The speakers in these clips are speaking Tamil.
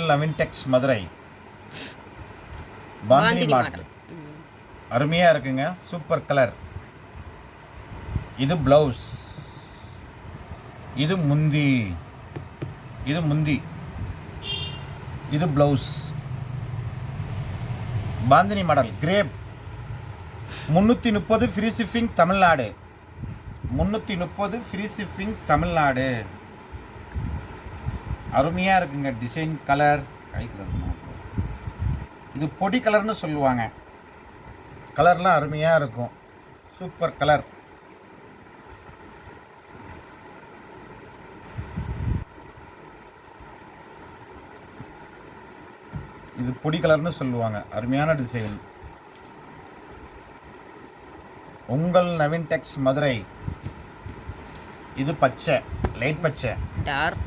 லெவின்டெக்ஸ் மதுரை. பாந்தினி மாடல். அருமையாக இருக்குங்க. Super colour. இது ப்ளவுஸ். இது முந்தி. இது முந்தி. இது ப்ளவுஸ். பாந்தினி மாடல். கிரேப். முந்நூற்றி முப்பது ஃப்ரீ ஷிப்பிங் தமிழ்நாடு. முந்நூற்றி முப்பது ஃப்ரீ ஷிப்பிங் தமிழ்நாடு. அருமையாக இருக்குங்க டிசைன் கலர் கை கலர் இது பொடி கலர்னு சொல்லுவாங்க. கலர்லாம் அருமையாக இருக்கும். சூப்பர் கலர் இது பொடி கலர்னு சொல்லுவாங்க. அருமையான டிசைன் உங்கள் நவீன் டெக்ஸ் மதுரை. இது பச்சை லைட் பச்சை. Dark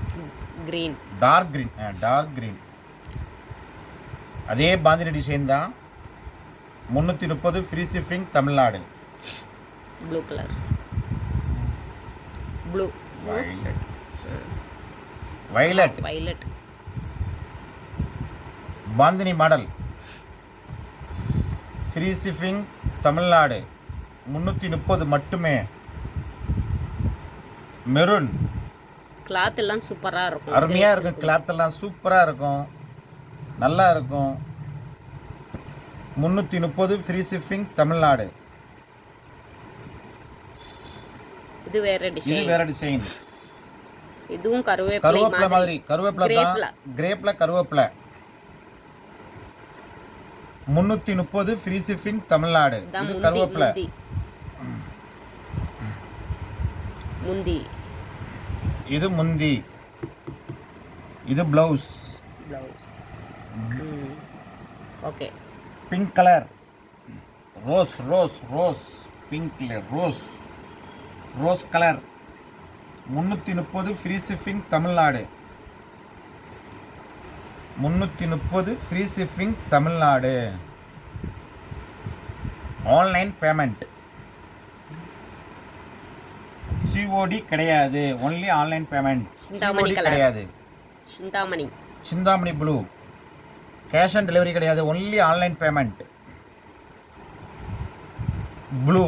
green dark green dark green அதே பாந்தினி டிசைன் தான். முந்நூற்றி முப்பது free shipping Tamil Nadu blue colour blue violet violet violet bandhani model. Free shipping Tamil Nadu. முந்நூற்றி முப்பது மட்டுமே. மெரூன் கிளாத் எல்லாம் சூப்பராக இருக்கும். அருமையாக இருக்கும். கிளாத் எல்லாம் சூப்பராக இருக்கும். நல்லா இருக்கும். முந்நூற்றி முப்பது ஃப்ரீ ஷிப்பிங் தமிழ்நாடு. இது வேற இது டிசைன் வேற டிசைன் இதுவும் கருவேப்பிலை கருவேப்பிலை மாதிரி. கருவேப்பிலை தான். கிரேப்ல. கருவேப்பிலை. முந்நூற்றி முப்பது ஃப்ரீ ஷிப்பிங் தமிழ்நாடு இது கருவேப்பிலை. முந்தி. இது முந்தி. இது blouse blouse okay pink colour rose rose rose pink colour rose rose colour முந்நூற்றி முப்பது ஃப்ரீ ஷிப்பிங் தமிழ்நாடு. முந்நூற்றி முப்பது free shipping Tamil Nadu. Online payment COD கிடையாது. Only online payment Chintamani COD colour. கிடையாது. Chintamani. Chintamani blue cash on delivery கிடையாது. ஒன்லி ஆன்லைன் பேமெண்ட் ப்ளூ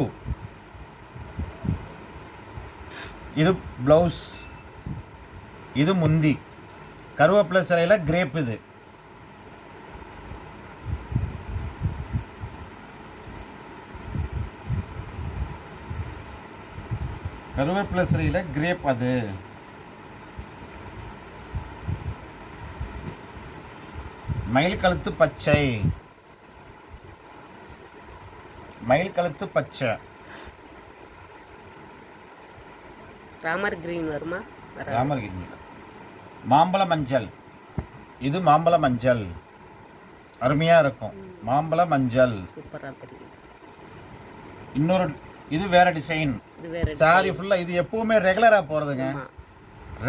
இது ப்ளவுஸ் இது முந்தி. கருவேப்பிலை சிலையில் கிரேப் இது. கருவேப்பிலை கிரேப் அது. மயில் கழுத்து பச்சை. மயில் கழுத்து பச்சை. ராமர் கிரீன் வருமா? வராது. ராமர்கிரி மாம்பழ மஞ்சள். இது மாம்பழ மஞ்சள். அருமையா இருக்கும். மாம்பழ மஞ்சள். சூப்பரா தெரியும் இன்னொரு இது வேற டிசைன் சாரி ஃபுல்லாக இது எப்பவுமே ரெகுலராக போகிறதுங்க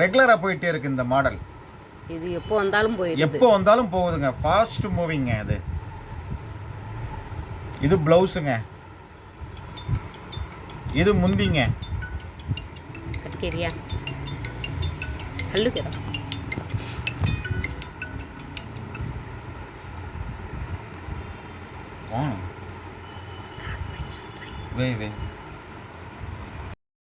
ரெகுலராக போயிட்டே இருக்கு இந்த மாடல் இது எப்போ வந்தாலும் போயிடுது. எப்போ வந்தாலும் போகுதுங்க. ஃபாஸ்ட் மூவிங்க அது இது ப்ளவுஸுங்க இது முந்திங்க. கட்கேரியா கல்லுக்கேடா வாங்க வே வே.